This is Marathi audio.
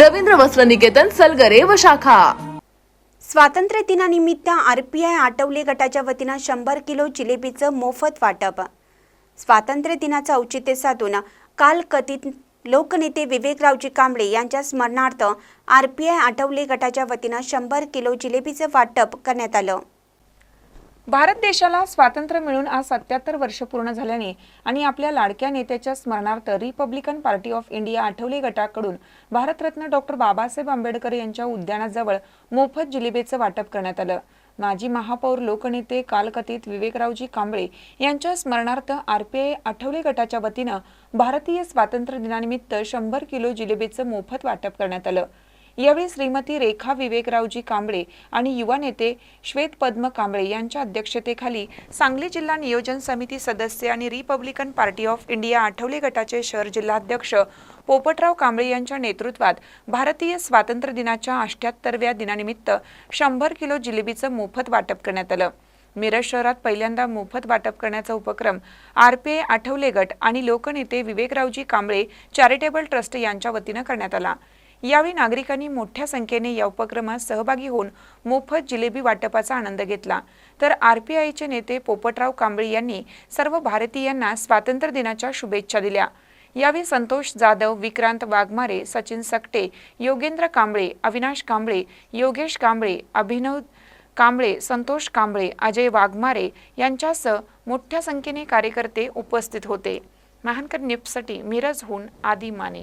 रवींद्र वस्त्र निकेतन सलगरे व शाखा. स्वातंत्र्य दिनानिमित्त आर पी आय आठवले गटाच्या वतीनं शंभर किलो जिलेबीचं मोफत वाटप. स्वातंत्र्य दिनाचं औचित्य साधून काल कथित लोकनेते विवेकरावजी कांबळे यांच्या स्मरणार्थ आर पी आय आठवले गटाच्या वतीनं शंभर किलो जिलेबीचं वाटप करण्यात आलं. भारत देशाला स्वातंत्र्य मिळून आज सत्याहत्तर वर्ष पूर्ण झाल्याने आणि आपल्या लाडक्या नेत्याच्या स्मरणार्थ Republican party of India Athawale गटाकडून भारतरत्न डॉक्टर बाबासाहेब आंबेडकर यांच्या उद्यानाजवळ मोफत जिलेबेचं वाटप करण्यात आलं. माजी महापौर लोकनेते कालकथित विवेकरावजी कांबळे यांच्या स्मरणार्थ आरपीआय आठवले गटाच्या वतीनं भारतीय स्वातंत्र्य दिनानिमित्त शंभर किलो जिलेबीचं मोफत वाटप करण्यात आलं. यावेळी श्रीमती रेखा विवेकरावजी कांबळे आणि युवा नेते श्वेत पद्म कांबळे यांच्या अध्यक्षतेखाली सांगली जिल्हा नियोजन समिती सदस्य आणि Republican party of India Athawale गटाचे शहर जिल्हाध्यक्ष पोपटराव कांबळे यांच्या नेतृत्वात भारतीय स्वातंत्र्य दिनाच्या अठ्याहत्तरव्या दिनानिमित्त शंभर किलो जिलेबीचं मोफत वाटप करण्यात आलं. मिरज शहरात पहिल्यांदा मोफत वाटप करण्याचा उपक्रम आरपीआय आठवले गट आणि लोकनेते विवेकरावजी कांबळे चॅरिटेबल ट्रस्ट यांच्या वतीनं करण्यात आला. यावेळी नागरिकांनी मोठ्या संख्येने या उपक्रमात सहभागी होऊन मोफत जिलेबी वाटपाचा आनंद घेतला. तर आरपीआयचे नेते पोपटराव कांबळे यांनी सर्व भारतीयांना स्वातंत्र्य दिनाच्या शुभेच्छा दिल्या. यावेळी संतोष जाधव विक्रांत वाघमारे सचिन सकटे योगेंद्र कांबळे अविनाश कांबळे योगेश कांबळे अभिनव कांबळे संतोष कांबळे अजय वाघमारे यांच्यासह मोठ्या संख्येने कार्यकर्ते उपस्थित होते. महानकर न्यूजसाठी मिरजहून आदी माने.